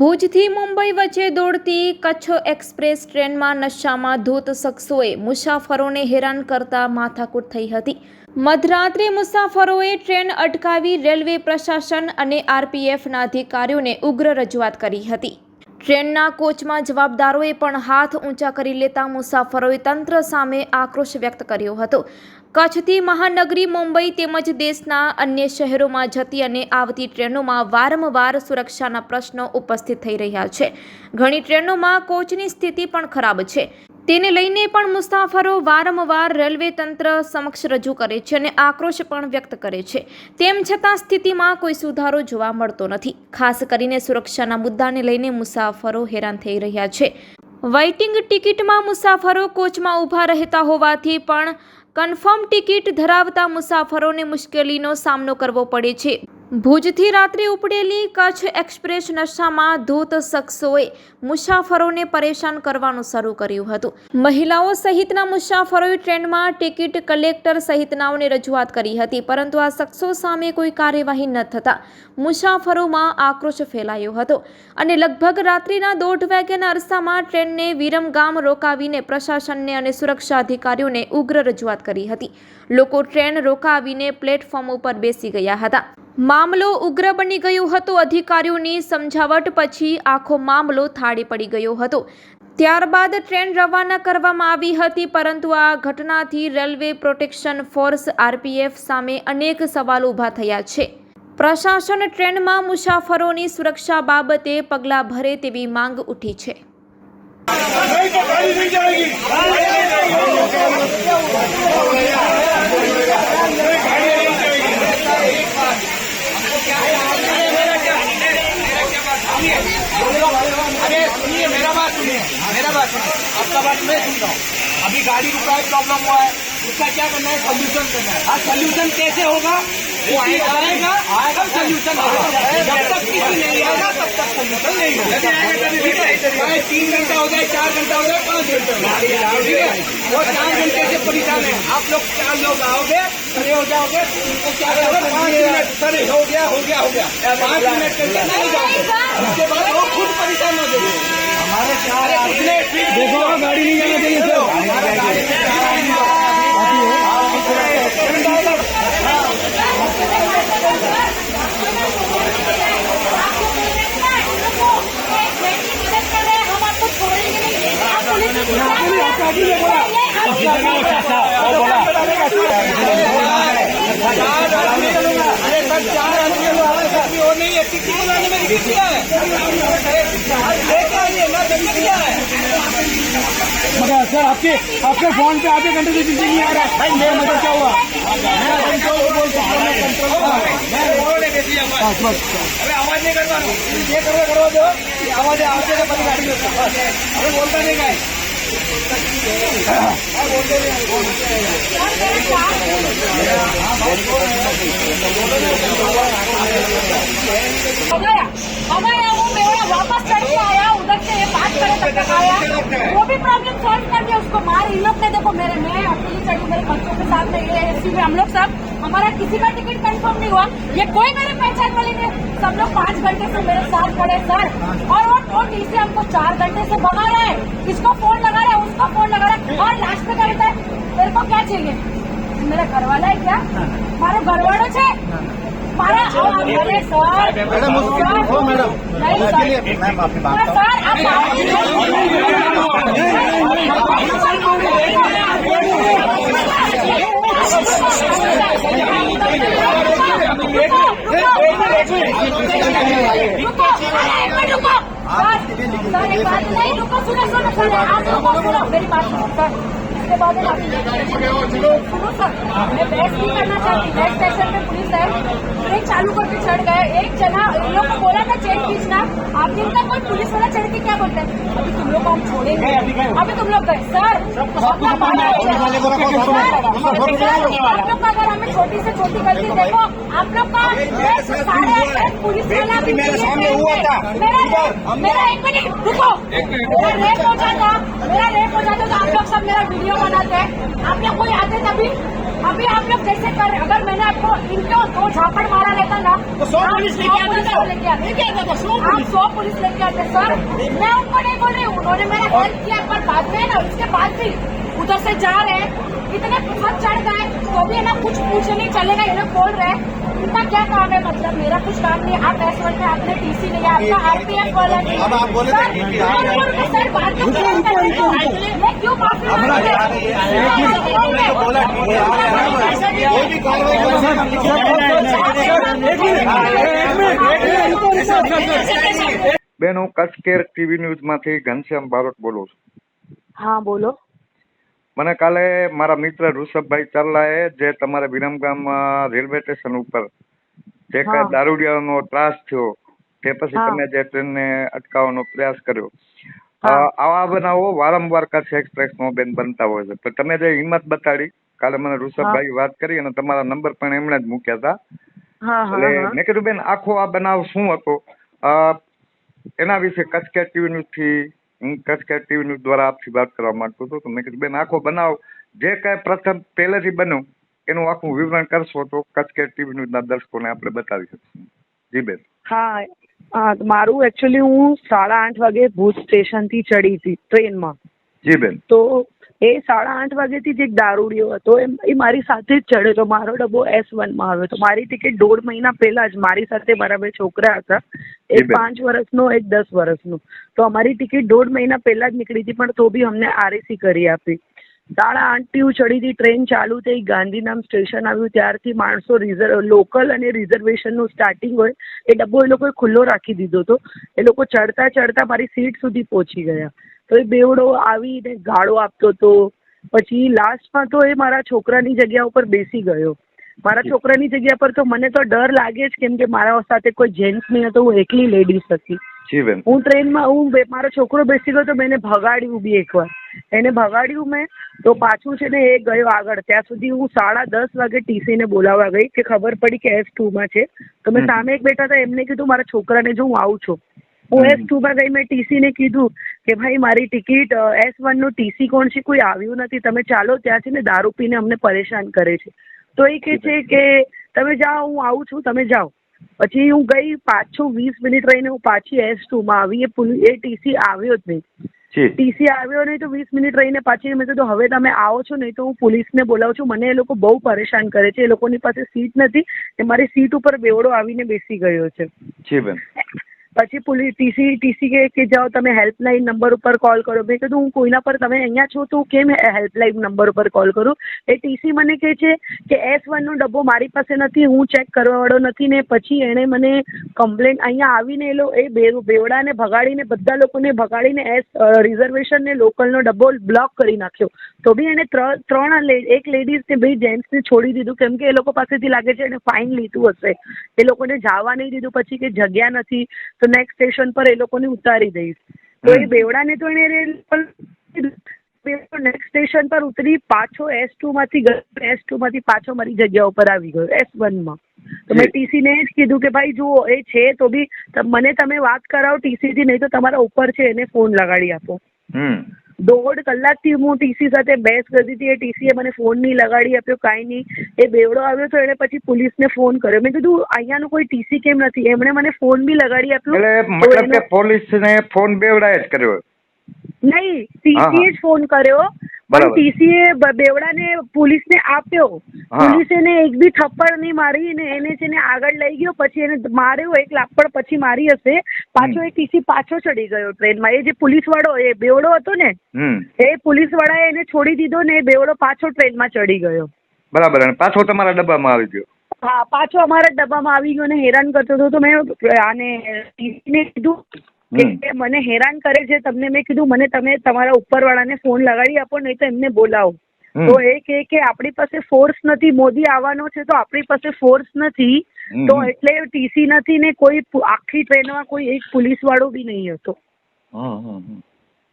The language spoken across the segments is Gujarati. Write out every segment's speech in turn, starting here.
ભુજથી મુંબઈ વચ્ચે દોડતી કચ્છ એક્સપ્રેસ ટ્રેનમાં નશામાં ધૂત શખ્સોએ મુસાફરોને હેરાન કરતા માથાકૂટ થઈ હતી. મધરાત્રે મુસાફરોએ ટ્રેન અટકાવી રેલવે પ્રશાસન અને આરપીએફના અધિકારીઓને ઉગ્ર રજૂઆત કરી હતી. ટ્રેનના કોચમાં જવાબદારોએ પણ હાથ ઊંચા કરી લેતા મુસાફરોએ તંત્ર સામે આક્રોશ વ્યક્ત કર્યો હતો. કચ્છથી મહાનગરી મુંબઈ તેમજ દેશના અન્ય શહેરોમાં જતી અને આવતી ટ્રેનોમાં વારંવાર સુરક્ષાના પ્રશ્નો ઉપસ્થિત થઈ રહ્યા છે. ઘણી ટ્રેનોમાં કોચની સ્થિતિ પણ ખરાબ છે. તેને લઈને પણ મુસાફરો વારંવાર રેલવે તંત્ર સમક્ષ રજૂ કરે છે અને આક્રોશ પણ વ્યક્ત કરે છે. તેમ છતાં સ્થિતિમાં કોઈ સુધારો જોવા મળતો નથી. ખાસ કરીને સુરક્ષાના મુદ્દાને લઈને મુસાફરો હેરાન થઈ રહ્યા છે. વેઇટિંગ ટિકિટમાં મુસાફરો કોચમાં ઊભા રહેતા હોવાથી પણ કન્ફર્મ ટિકિટ ધરાવતા મુસાફરોને મુશ્કેલીનો સામનો કરવો પડે છે. ભુજથી રાત્રે ઉપડેલી કચ્છ એક્સપ્રેસ નશામાં ધૂત શખ્સોએ મુસાફરોને પરેશાન કરવાનું શરૂ કર્યું હતું. મહિલાઓ સહિતના મુસાફરોએ ટ્રેનમાં ટિકિટ કલેક્ટર સહિતનાઓને રજૂઆત કરી હતી, પરંતુ આ શખ્સો સામે કોઈ કાર્યવાહી ન થતાં મુસાફરોમાં આક્રોશ ફેલાયો હતો અને લગભગ રાત્રિના દોઢ વાગ્યાના અરસામાં ટ્રેનને વિરમગામ રોકાવીને પ્રશાસનને અને સુરક્ષા અધિકારીઓને ઉગ્ર રજૂઆત કરી હતી. લોકો ટ્રેન રોકાવીને પ્લેટફોર્મ ઉપર બેસી ગયા હતા. મામલો ઉગ્ર બની ગયો હતો. અધિકારીઓની સમજાવટ પછી આખો મામલો થાળે પડી ગયો હતો. ત્યારબાદ ટ્રેન રવાના કરવામાં આવી હતી, પરંતુ આ ઘટનાથી રેલવે પ્રોટેક્શન ફોર્સ, આરપીએફ સામે અનેક સવાલો ઊભા થયા છે. પ્રશાસન ટ્રેનમાં મુસાફરોની સુરક્ષા બાબતે પગલાં ભરે તેવી માંગ ઉઠી છે. नहीं जाएगी अरे सुनिए मेरा बात सुनिए मेरा बात सुनिए। आपका बात मैं सुन रहा हूँ। अभी गाड़ी रुका है प्रॉब्लम हुआ है। उसका क्या करना है? सोल्यूशन करना है। हाँ सोल्यूशन कैसे होगा? वो आएगा। आएगा। सोल्यूशन होगा। जब तक किसी नहीं आएगा तब तक सोल्यूशन नहीं होगा। तीन घंटा हो जाए चार घंटा हो जाए पाँच घंटा हो जाए ठीक है? वो चार घंटे से परेशान है। आप लोग चार लोग आओगे खड़े हो जाओगे उनको क्या करोगे पाँच मिनट सर हो गया हो गया हो गया पाँच मिनट करके नहीं जाओगे उसके बाद वो खुद परेशान हो जाएंगे हमारे चार देखो गाड़ी नहीं जाना चाहिए हम आपको छोड़ेंगे नहीं आप पुलिस अरे सर चार आदमी लोग हमारे साथ भी हो नहीं है टिकट बनाने में दिक्कत क्या है लेके आइए ना जल्दी क्या है मगर सर आपके आपके फोन पे आधे घंटे से बिजली नहीं आ रहा है भाई मेरा मतलब क्या हुआ मेरा कंट्रोल बोल बस बस अरे आवाज नहीं करता ये करो करो दो आवाज आवाज तो बड़ी गाड़ी में बस अरे बोलता नहीं का અમારે હું બેવડા વાપસ ચડી આવ્યા वो भी प्रॉब्लम सॉल्व कर दिया उसको मार। इन लोग देखो मेरे मैं अकेली चढ़ी मेरे बच्चों के साथ में ये एसी में हम लोग सब हमारा किसी का टिकट कंफर्म नहीं हुआ। ये कोई मेरे पहचान वाली नहीं सब लोग पाँच घंटे से मेरे साथ खड़े सर। और वो डीसी हमको चार घंटे से भगा रहा है। इसको फ़ोन लगा रहा है? उसको फ़ोन लगा रहा है। और लास्ट में कहता है? मेरे को क्या चाहिए? मेरा घर वाला है क्या? हाँ। हमारे घर वालों से हाँ। हमारा और हमारे सर मैडम हो मैडम उसके लिए मैं माफी मांगता हूँ सर एक बात नहीं रुको सुनो सुनो सर आप लोग बोलो मेरी बात सुनो सर इसके बाद सुनो सर मैं बहस नहीं करना चाहती नेक्स्ट स्टेशन पे पुलिस है ट्रेन चालू करके चढ़ गए। एक जना इन लोग को बोला था चेन खींचना। आप दिन का कोई पुलिस वाला चढ़ के क्या बोलते हैं? अभी तुम लोग को हम छोड़ेंगे। अभी तुम लोग गए। सर आप लोग का अगर हमें छोटी से छोटी गलती देखो आप लोग का पुलिस वाला मेरे सामने हुआ था। मेरा मेरा एक मिनट रुको। मेरा रेप हो जाता मेरा रेप हो जाता तो आप लोग सब मेरा वीडियो बनाते हैं। आप लोग कोई आते तभी? अभी अभी आप लोग जैसे कर अगर मैंने आपको इनको दो झापड़ मारा रहता ना तो सौ पुलिस सौ लेके आता। था लेके आते था सौ आप पुलिस। सौ पुलिस लेके आते सर। मैं उनको नहीं बोल रही हूँ। उन्होंने मेरा हेल्प किया पर बाद में ना उसके बाद भी उधर से जा रहे हैं। इतने बहुत चढ़ गए तो भी है ना कुछ पूछे नहीं चलेगा ये लोग बोल रहे हैं। इतना क्या काम है मतलब मेरा कुछ काम नहीं है आप एस वन में आपने टीसी नहीं है आपका आरपीएफ वाला नहीं अब आप बोले थे कि आप- सर, रुको, रुको, सर बात तो करो, रुको, रुको, रुको। मैं क्यों माफी मांगूंगी? बोला ठीक है कोई भी कार्रवाई कर एक मिनिट एक मिनिट एक मिनिट रुको, रुको, रुको। બેન હું કચ્છ કેર ટીવી ન્યૂઝમાંથી ઘનશ્યામ બારોટ બોલું છું हाँ बोलो મને કાલે મારા મિત્ર ઋષભભાઈ ચરલાએ જે તમારે વિરમગામ રેલવે સ્ટેશન ઉપર જે કઈ હા. દારૂડિયાનો ત્રાસ થયો તે પછી તમે જે ટ્રેનને અટકાવવાનો પ્રયાસ કર્યો. આવા બનાવો વારંવાર કચ્છ એક્સપ્રેસમાં બેન બનતા હોય છે. પણ તમે જે હિંમત બતાડી કાલે મને ઋષભભાઈ વાત કરી અને તમારા નંબર પણ એમણે જ મૂક્યા હતા એટલે મેં કીધું બેન આખો આ બનાવ શું હતો? એના વિશે કચ્છ કેર ટીવી ન્યૂઝથી હું કચકેટ ટીવી ન્યૂઝ દ્વારા આપથી વાત કરવા માંગતો હતો તો મેં કીધું બેન આખો બનાવ. જે કાંઈ પ્રથમ પહેલેથી બન્યું એનું આખું વિવરણ કરશો તો કચકેટ ટીવી ન્યૂઝના દર્શકોને આપણે બતાવી શકશું. જી બેન. હા હા મારું એકચ્યુઅલી હું સાડા આઠ વાગે ભુજ સ્ટેશનથી ચડી હતી ટ્રેનમાં. જી બેન. તો એ સાડા આઠ વાગેથી જ એક દારૂડિયો હતો. એમ એ મારી સાથે જ ચડ્યો હતો મારો ડબ્બો એસ વનમાં આવ્યો તો મારી ટિકિટ દોઢ મહિના પહેલા જ મારી સાથે મારા બે છોકરા હતા. એક પાંચ વર્ષનો એક દસ વર્ષનો. તો અમારી ટિકિટ દોઢ મહિના પહેલા જ નીકળી હતી પણ તો બી અમને આરએસી કરી આપી. સાડા આઠથી હું ચડી હતી. ટ્રેન ચાલુ થઈ. ગાંધીધામ સ્ટેશન આવ્યું. ત્યારથી માણસો રિઝર્વ લોકલ અને રિઝર્વેશનનું સ્ટાર્ટિંગ હોય. એ ડબ્બો એ લોકોએ ખુલ્લો રાખી દીધો હતો. એ લોકો ચડતા ચડતા મારી સીટ સુધી પહોંચી ગયા. તો એ બેવડો આવીને ગાળો આપતો હતો પછી લાસ્ટમાં તો એ મારા છોકરાની જગ્યા ઉપર બેસી ગયો. મારા છોકરાની જગ્યા પર તો મને તો ડર લાગે જ કેમ કે મારા સાથે કોઈ જેન્ટ્સ નહીં હતો હું એકલી લેડીઝ હતી. જી બેન. હું ટ્રેનમાં હું મારો છોકરો બેસી ગયો તો મેં એને ભગાડ્યું બી એકવાર. એને ભગાડ્યું મેં તો પાછું છે ને એ ગયો આગળ. ત્યાં સુધી હું સાડા દસ વાગે ટીસીને બોલાવવા ગઈ કે ખબર પડી કે એસ ટુમાં છે. તો મેં સામે એક બેઠા હતા એમને કીધું મારા છોકરાને જો હું આવું છું. હું. એસ ટુમાં ગઈ મેં ટીસીને કીધું કે ભાઈ મારી ટિકિટ એસ વનનું ટીસી કોણ છે? કોઈ આવ્યું નથી. તમે ચાલો ત્યાં છે ને દારૂ પીને અમને પરેશાન કરે છે. તો એ કહે છે કે તમે જાઓ હું આવું છું તમે જાઓ. પછી હું ગઈ પાછું વીસ મિનિટ રહીને હું પાછી એસ ટુમાં આવી. એ એ ટીસી આવ્યો જ નહીં. ટીસી આવ્યો નહીં તો વીસ મિનિટ રહીને પાછી મેં કીધું હવે તમે આવો છો નહીં તો હું પોલીસને બોલાવું છું. મને એ લોકો બહુ પરેશાન કરે છે. એ લોકોની પાસે સીટ નથી. એ મારી સીટ ઉપર બેવડો આવીને બેસી ગયો છે. જી બેન. પછી પોલીસ ટીસી ટીસી કે કે જાઓ તમે હેલ્પલાઇન નંબર ઉપર કોલ કરો. મેં કીધું, હું કોઈના પર, તમે અહીંયા છો, તો હું કેમ હેલ્પલાઇન નંબર ઉપર કોલ કરું? એ ટીસી મને કહે છે કે, એસ વનનો ડબ્બો મારી પાસે નથી, હું ચેક કરવાવાળો નથી ને પછી એણે મને કમ્પ્લેન અહીંયા આવીને એ એ બેવડાને ભગાડીને, બધા લોકોને ભગાડીને એસ રિઝર્વેશન ને લોકલનો ડબ્બો બ્લોક કરી નાખ્યો. તો બી એણે ત્રણ એક લેડીઝ ને બે જેન્ટ્સને છોડી દીધું, કેમ કે એ લોકો પાસેથી લાગે છે એને ફાઇન લીધું હશે. એ લોકોને જવા નહીં દીધું, પછી કે જગ્યા નથી. તો નેક્સ્ટ સ્ટેશન પર એ લોકોને ઉતારી દઈશ. તો એ. બેવડાને તો એને રેલ નેક્સ્ટ સ્ટેશન પર ઉતરી પાછો એસ ટુ માંથી ગયો. એસ ટુ માંથી પાછો મારી જગ્યા ઉપર આવી ગયો એસ વનમાં તો મેં જી. ટીસી ને જ કીધું કે ભાઈ જુઓ એ છે તો બી મને તમે વાત કરાવો ટીસી થી નહીં તો તમારા ઉપર છે એને ફોન લગાડી આપો. હમ. દોઢ કલાકથી હું ટીસી સાથે બહેસ કરતી હતી. એ ટીસીએ મને ફોન નહીં લગાડી આપ્યો કાંઈ નહીં. એ બેવડો આવ્યો તો એણે પછી પોલીસને ફોન કર્યો. મેં કીધું અહીંયાનું કોઈ ટીસી કેમ નથી? એમણે મને ફોન બી લગાડી આપ્યો. એટલે મતલબ કે પોલીસને ફોન બેવડાએ જ કર્યો. નહીં ટીસીએ જ ફોન કર્યો. પણ. ટીસીએ બેવડાને પોલીસને આપ્યો. પોલીસ એને એક બી થપ્પડ નહીં મારી ને એને છે ને આગળ લઈ ગયો પછી એને માર્યો એક લાપડ પછી મારી હશે. પાછો. એ ટીસી પાછો ચડી ગયો ટ્રેનમાં. એ જે પોલીસ વાળો એ બેવડો હતો ને એ પોલીસ વાળાએ એને છોડી દીધો ને એ બેવડો પાછો ટ્રેનમાં ચડી ગયો. બરાબર અને પાછો તમારા ડબ્બામાં આવી ગયો? હા પાછો અમારા ડબ્બામાં આવી ગયો ને હેરાન કરતો હતો તો મેં આને ટીસીને કીધું કે મને હેરાન કરે છે તમને મેં કીધું મને તમે તમારા ઉપરવાળાને ફોન લગાડી આપો નહીં તો એમને બોલાવો. તો એ કે કે આપણી પાસે ફોર્સ નથી મોદી આવવાનો છે તો આપણી પાસે ફોર્સ નથી. તો એટલે ટીસી નથી ને કોઈ આખી ટ્રેનમાં કોઈ એક પોલીસ વાળો બી નહીં હતો.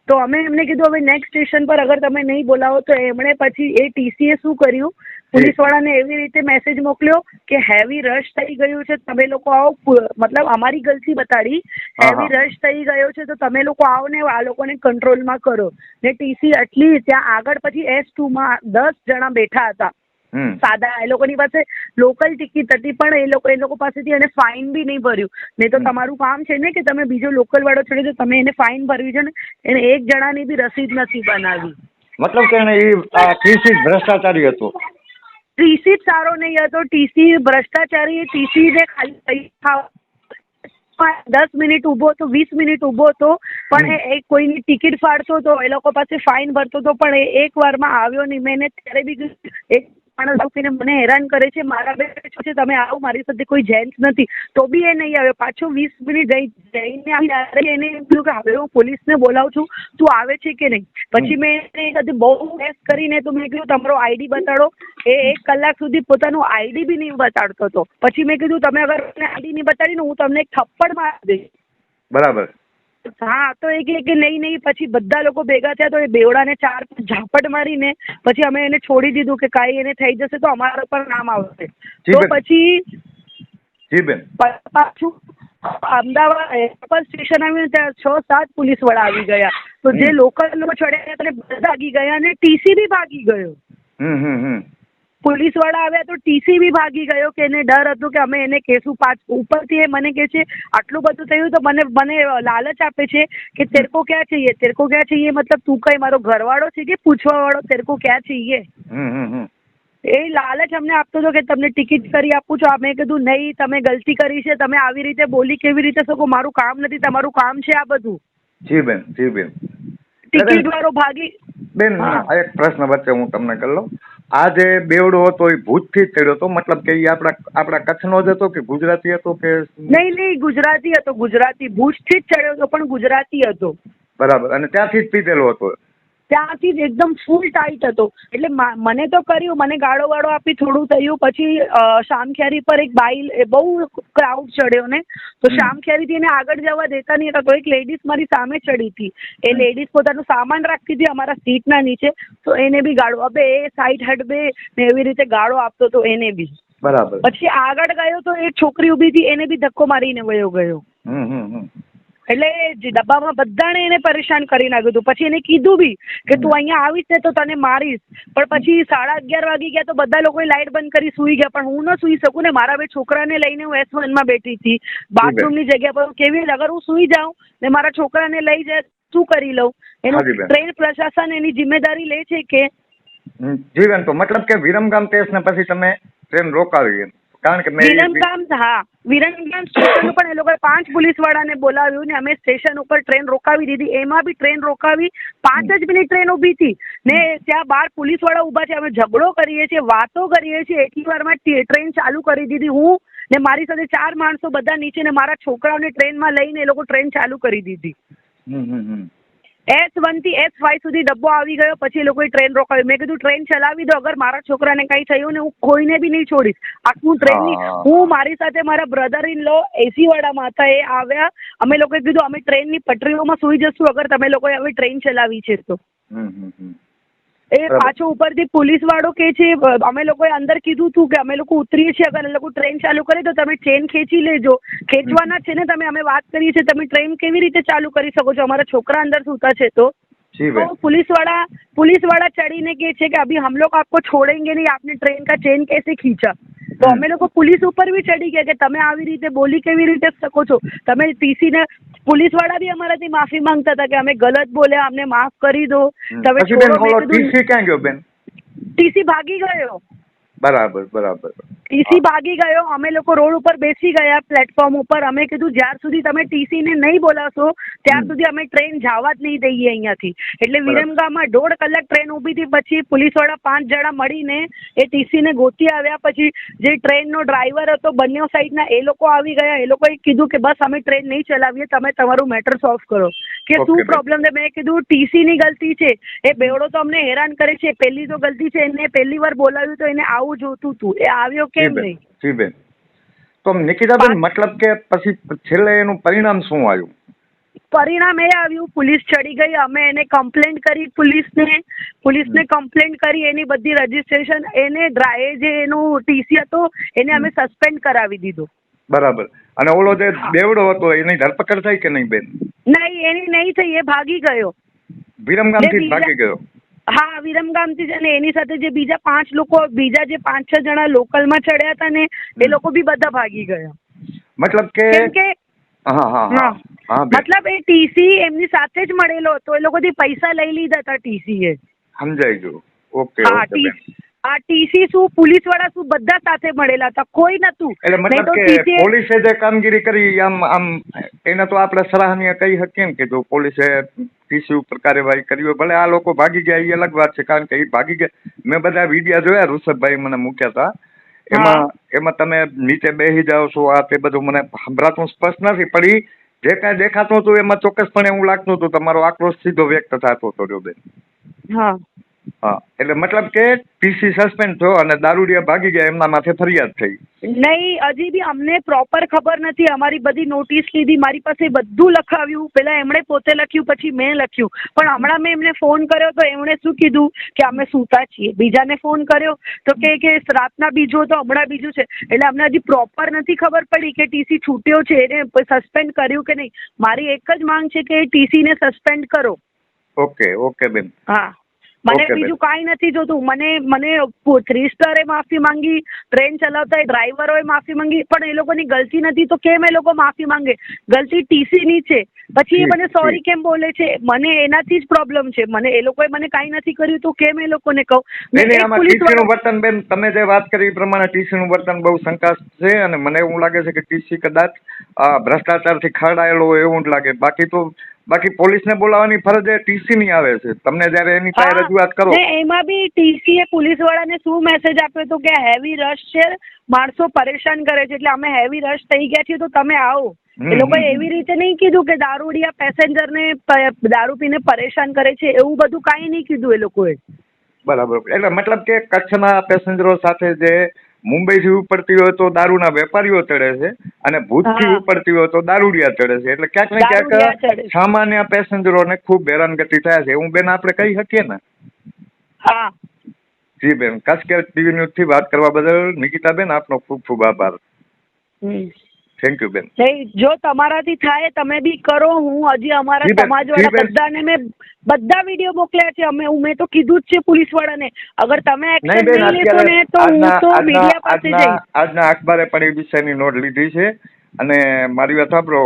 તો અમે એમને કીધું હવે નેક્સ્ટ સ્ટેશન પર અગર તમે નહીં બોલાવો તો એમણે પછી એ ટીસીએ શું કર્યું? પોલીસ વાળાને એવી રીતે મેસેજ મોકલ્યો કે હેવી રશ થઈ ગયું છે તમે લોકો આવો મતલબ અમારી ગલતી બતાડી. હેવી રશ થઈ ગયો છે તો તમે લોકો આવો ને આ લોકોને કંટ્રોલમાં કરો. ને ટીસી આટલી ત્યાં આગળ પછી એસ ટુમાં દસ જણા બેઠા હતા. સાદા એ લોકોની પાસે લોકલ ટિકિટ હતી પણ એ લોકો એ લોકો પાસેથી એને ફાઇન બી નહીં ભર્યું. નહીં તો તમારું કામ છે ને કે તમે બીજો લોકલ વાળો છોડી તો તમે એને ફાઇન ભરવી છે ને એને એક જણાની બી રસીદ નથી બનાવી. મતલબ કે એ ટીસી ભ્રષ્ટાચારી હતો. ટીસી જ સારો નહીં હતો ટીસી ભ્રષ્ટાચારી, ટીસી જે ખાલી દસ મિનિટ ઊભો હતો વીસ મિનિટ ઊભો હતો પણ એ કોઈની ટિકિટ ફાડતો હતો એ લોકો પાસે ફાઇન ભરતો હતો પણ એ એક વારમાં આવ્યો નહીં. મેં એને ત્યારે બી એક માણસ ઉઠીને મને હેરાન કરે છે, મારા બે છે, તમે આવો, મારી સાથે કોઈ જેન્ટ્સ નથી. તો બી એ નહીં આવ્યો પાછો વીસ મિનિટ જઈ, જઈને આવી એને એમ થયું કે હવે હું પોલીસને બોલાવું છું. તું આવે છે કે નહીં? પછી મેં એને સાથે બહુ ટેસ્ટ કરીને તો મેં કીધું, તમારો આઈડી બતાડો. એ એક કલાક સુધી પોતાનું આઈડી બી નહીં બતાડતો હતો. પછી મેં કીધું, તમે અગર મને આઈડી નહીં બતાડી ને હું તમને એક થપ્પડ મારી દઈશ. બરાબર. હા તો એ કહે કે નહીં નહીં પછી બધા લોકો ભેગા થયા તો એ બેવડાને ચાર ઝાપટ મારીને પછી અમે એને છોડી દીધું કે કાંઈ એને થઈ જશે તો અમારા પર નામ આવશે. તો પછી જી બેન. પાછું અમદાવાદ એરપોર્ટ સ્ટેશન આવ્યું ત્યાં છ સાત પોલીસવાળા આવી ગયા. તો જે લોકલ લોકો ચડ્યા બધા ભાગી ગયા અને ટીસી બી ભાગી ગયો. હમ હમ હમ. પોલીસવાળા આવ્યા તો ટીસી બી ભાગી ગયો કે એને ડર હતો કે અમે એને કહેશું પાંચ ઉપરથી એ મને કે છે આટલું બધું થયું તો મને મને લાલચ આપે છે કે તેરકો ક્યાં ચહિએ તેરેકો ક્યાં ચહિએ મતલબ તું કઈ મારો ઘરવાળો છે કે પૂછવા વાળો તેરકો ક્યાં ચહિએ એ લાલચ અમને આપતો હતો કે તમને ટિકિટ કરી આપું છું. મેં કીધું નહીં તમે ગલતી કરી છે. તમે આવી રીતે બોલી કેવી રીતે શકો? મારું કામ નથી તમારું કામ છે આ બધું. જી બેન જી બેન. ટિકિટ વાળો ભાગી બેન આ એક પ્રશ્ન વચ્ચે હું તમને કરી લઉં. આ જે બેવડો હતો એ ભૂજથી જ ચડ્યો હતો. મતલબ કે એ આપણા આપણા કચ્છનો જ હતો કે ગુજરાતી હતો કે નહીં નહીં ગુજરાતી હતો. ગુજરાતી ભુજથી જ ચડ્યો હતો પણ ગુજરાતી હતો. બરાબર. અને ત્યાંથી જ પીધેલો હતો. ત્યાંથી જ એકદમ ફૂલ ટાઈટ હતો. એટલે મને તો કર્યું મને ગાળો વાળો આપી થોડું થયું પછી શામખ્યારી પર એક બાઈ બહુ ક્રાઉડ ચડ્યો ને તો હમ. શામખ્યારીથી એને આગળ જવા દેતા નહીં હતા તો એક લેડીઝ મારી સામે ચડી હતી. એ લેડીઝ પોતાનું સામાન રાખતી હતી અમારા સીટના નીચે તો એને બી ગાળો અબે એ સાઈડ હટબે ને એવી રીતે ગાળો આપતો હતો એને બી. બરાબર. પછી આગળ ગયો તો એક છોકરી ઊભી હતી એને બી ધક્કો મારીને વયો ગયો. હમ હમ હમ. એટલે જે ડબ્બામાં બધાને એને પરેશાન કરી નાખ્યું હતું. પછી એને કીધું બી કે તું અહીંયા આવીશ ને તો તને મારીશ. પણ પછી સાડા અગિયાર વાગી ગયા તો બધા લોકોએ લાઇટ બંધ કરી સૂઈ ગયા. પણ હું ન સૂઈ શકું ને. મારા બે છોકરાને લઈને હું એસ વનમાં બેઠી હતી. બાથરૂમની જગ્યા પર કેવી રીતે અગર હું સૂઈ જાઉં ને મારા છોકરાને લઈ જાય શું કરી લઉં? એનું ટ્રેન પ્રશાસન એની જિમ્મેદારી લે છે કે? જીવન તો મતલબ કે વિરમગામ કેસ ને પછી તમે ટ્રેન રોકાવી કારણ કે વિરમગામ હા. વિરમગામ સ્ટેશન ઉપર એ લોકોએ પાંચ પોલીસ વાળાને બોલાવ્યું ને અમે સ્ટેશન ઉપર ટ્રેન રોકાવી દીધી. એમાં બી ટ્રેન રોકાવી પાંચ જ મિનિટ ટ્રેન ઊભી હતી. ને ત્યાં બાર પોલીસવાળા ઊભા છે અમે ઝઘડો કરીએ છીએ વાતો કરીએ છીએ. એટલી વારમાં ટ્રેન ચાલુ કરી દીધી હું ને મારી સાથે ચાર માણસો બધા નીચે ને મારા છોકરાઓને ટ્રેનમાં લઈને એ લોકો ટ્રેન ચાલુ કરી દીધી. હમ હમ. એસ વનથી એસ ફાઈવ સુધી ડબ્બો આવી ગયો પછી એ લોકોએ ટ્રેન રોકાવી મેં કીધું ટ્રેન ચલાવી દો અગર મારા છોકરાને કંઈ થયું ને હું કોઈને બી નહીં છોડીશ. આખું ટ્રેનની હા. હું મારી સાથે મારા બ્રધર ઇન લો એસી વાળામાં હતા એ આવ્યા. અમે લોકોએ કીધું અમે ટ્રેનની પટરીઓમાં સુઈ જશું અગર તમે લોકોએ હવે ટ્રેન ચલાવી છે તો. હમ હમ હમ. એ બરાબર. પાછો ઉપરથી પોલીસ વાળો કે છે અમે લોકોએ અંદર કીધું હતું કે અમે લોકો ઉતરીએ છીએ અગર એ લોકો ટ્રેન ચાલુ કરે તો તમે ચેન ખેંચી લેજો ખેંચવાના જ છે ને તમે અમે વાત કરીએ છીએ તમે ટ્રેન કેવી રીતે ચાલુ કરી શકો છો અમારા છોકરા અંદર સૂતા છે તો જી तो બેન पुलिस वाला पुलिस वाला चढ़ीने के છે કે अभी हम लोग आपको छोड़ेंगे नहीं आपने ट्रेन का चेन कैसे खींचा તો અમે લોકો પોલીસ ઉપર બી ચડી ગયા કે તમે આવી રીતે બોલી કેવી રીતે શકો છો તમે ટીસી પોલીસવાળા બી અમારાથી માફી માંગતા હતા કે અમે ગલત બોલ્યા અમને માફ કરી દો. તમે છોડો મેં કીધું ટીસી ભાગી ગયો. બરાબર બરાબર. ટીસી ભાગી ગયો અમે લોકો રોડ ઉપર બેસી ગયા પ્લેટફોર્મ ઉપર. અમે કીધું જ્યાર સુધી તમે ટીસી ને નહીં બોલાવશો ત્યાર સુધી અમે ટ્રેન જવા જ નહીં દઈએ અહીંયાથી. એટલે. વિરમગામમાં દોઢ કલાક ટ્રેન ઊભી હતી પછી પોલીસવાળા પાંચ જણા મળીને એ ટીસી ને ગોતી આવ્યા. પછી જે ટ્રેનનો ડ્રાઈવર હતો બંને સાઈડના એ લોકો આવી ગયા. એ લોકોએ કીધું કે બસ અમે ટ્રેન નહીં ચલાવીએ તમે તમારું મેટર સોલ્વ કરો. કે શું પ્રોબ્લેમ છે મેં કીધું ટીસી ની ગલતી છે. એ બેવડો તો અમને હેરાન કરે છે. પહેલી તો ગલતી છે. એને પહેલી વાર બોલાવ્યું તો એને આવું જોતું હતું એ આવ્યો કેમ નહીં? જી બેન. તો નિકિતાબેન મતલબ કે પછી છેલ્લે એનું પરિણામ શું આવ્યું? પરિણામ એ આવ્યું પોલીસ ચડી ગઈ. અમે એને કમ્પ્લેન્ટ કરી પોલીસને પોલીસને કમ્પ્લેન્ટ કરી એની બધી રજીસ્ટ્રેશન એને ડ્રાય જે એનું ટીસી હતો એને અમે સસ્પેન્ડ કરાવી દીધો. બરાબર. અને ઓલો જે બેવડો હતો એની ધરપકડ થઈ કે નહીં બેન? નહીં એની નહીં થઈ એ ભાગી ગયો. વિરમગામથી ભાગી ગયો? હા વિરમગામથી અને એની સાથે જે બીજા પાંચ લોકો બીજા જે પાંચ છ જણા લોકલમાં ચડ્યા હતા ને એ લોકો બી બધા ભાગી ગયા. મતલબ કે કે હા મતલબ એ ટીસી એમની સાથે જ મળેલો હતો એ લોકોથી પૈસા લઈ લીધા હતા ટીસી એ સમજાઈ ગયું. ઓકે હા આ ટીસી શું પોલીસવાળા શું બધા સાથે મળેલા હતા? કોઈ નતું એટલે મતલબ કે પોલીસે જે કામગીરી કરી આમ આમ એને તો આપણે સરાહનીય કહી શકીએ ને કે જો પોલીસે ટીસી ઉપર કાર્યવાહી કરી હોય ભલે આ લોકો ભાગી ગયા એ અલગ વાત છે કારણ કે એ ભાગી ગયા. મેં બધા વિડિયા જોયા ઋષભભાઈ મને મૂક્યા હતા. એમાં એમાં તમે નીચે બેસી જાઓ છો આ તે બધું મને સંભળાતું સ્પષ્ટ નથી પણ ઈ જે કાંઈ દેખાતું હતું એમાં ચોક્કસપણે એવું લાગતું હતું તમારો આક્રોશ સીધો વ્યક્ત થતો હતો જો બેન હા. હા એટલે મતલબ કે ટીસી સસ્પેન્ડ થયો અને દારૂડિયા ભાગી ગયા એમના માથે ફરિયાદ થઈ. નહીં હજી બી અમને પ્રોપર ખબર નથી. અમારી બધી નોટિસ લીધી. મારી પાસે બધું લખાવ્યું. પેલા એમણે પોતે લખ્યું પછી મેં લખ્યું. પણ હમણાં મેં એમને ફોન કર્યો તો એમણે શું કીધું? કે અમે સૂતા છીએ. બીજાને ફોન કર્યો તો કે કે રાતના બીજો તો હમણાં બીજું છે. એટલે અમને હજી પ્રોપર નથી ખબર પડી કે ટીસી છૂટ્યો છે એને સસ્પેન્ડ કર્યું કે નહીં. મારી એક જ માંગ છે કે ટીસીને સસ્પેન્ડ કરો. ઓકે ઓકે બેન. હા. મને બીજું કાંઈ નથી જોતું. મને મને થ્રી સ્ટારે માફી માંગી ટ્રેન ચલાવતા ડ્રાઈવરોએ માફી માંગી પણ એ લોકોની ગલતી નથી તો કેમ એ લોકો માફી માંગે? ગલતી ટીસીની છે. પછી એ મને સોરી કેમ બોલે છે? મને એનાથી જ પ્રોબ્લેમ છે. મને એ લોકોએ મને કાંઈ નથી કર્યું તો કેમ એ લોકોને કહું? ને નહીં નહીં, એક આમાં પોલીસ ટીસી નું વર્તન બેન તમે જે વાત કરી એ પ્રમાણે ટીસી નું વર્તન બહુ શંકાસ્પદ છે અને મને એવું લાગે છે કે ટીસી કદાચ ભ્રષ્ટાચારથી ખરડાયેલો હોય એવું જ લાગે. બાકી તો બાકી પોલીસને બોલાવવાની ફરજ એ ટીસી ની આવે છે. તમને જયારે એની પાસે રજૂઆત કરો. ને એમાં બી ટીસીએ પોલીસ વાળાને શું મેસેજ આપ્યો હતો કે હેવી રશ છે માણસો પરેશાન કરે છે એટલે અમે હેવી રશ થઈ ગયા છીએ તો તમે આવો. એ લોકોએ એવી રીતે નહીં કીધું કે દારૂડિયા પેસેન્જરને ને દારૂ પીને પરેશાન કરે છે એવું બધું કાંઈ નહીં કીધું એ લોકોએ. બરાબર. એટલે મતલબ કે કચ્છના પેસેન્જરો સાથે જે મુંબઈથી ઉપડતી હોય તો દારૂના વેપારીઓ ચડે છે અને ભૂતથી થી ઉપડતી હોય તો દારૂડિયા ચડે છે. એટલે ક્યાંક ને ક્યાંક. સામાન્ય પેસેન્જરોને ખૂબ હેરાનગતિ થાય છે. એવું બેન આપણે કહી શકીએ ને? હા. જી બેન ખાસ કે ટીવી ન્યૂઝથી વાત કરવા બદલ નિકિતાબેન આપનો ખૂબ ખૂબ આભાર. થેન્ક યુ બેન નહીં જો તમારાથી થાય તમે બી કરો હું હજી અમારા જી સમાજ વાળા બધાને મેં બધા વીડિયો મોકલ્યા છે અમે હું મેં તો કીધું જ છે પોલીસ વાળાને અગર તમે એક્શન નહીં લેશો ને તો હું તો મીડિયા પાસે જઈશ. આજના અખબારે પણ એ વિષયની નોંધ લીધી છે. અને મારી વાત સાંભળો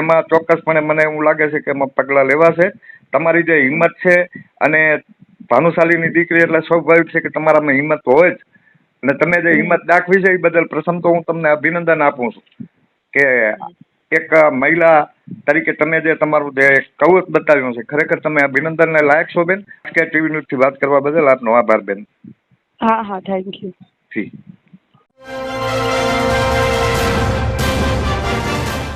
એમાં ચોક્કસપણે મને એવું લાગે છે કે એમાં પગલાં લેવાશે. તમારી જે હિંમત છે અને ભાનુશાલીની દીકરી એટલે સ્વાભાવિક છે કે તમારામાં હિંમત હોય જ. અને તમે જે હિંમત દાખવી છે એ બદલ પ્રથમ તો હું તમને અભિનંદન આપું છું કે એક મહિલા તરીકે તમે જે તમારું જે કવચ બતાવ્યું છે ખરેખર તમે અભિનંદનને લાયક છો બેન. કે ટીવી ન્યૂઝથી વાત કરવા બદલ આપનો આભાર બેન. હા હા થેન્ક યુ જી.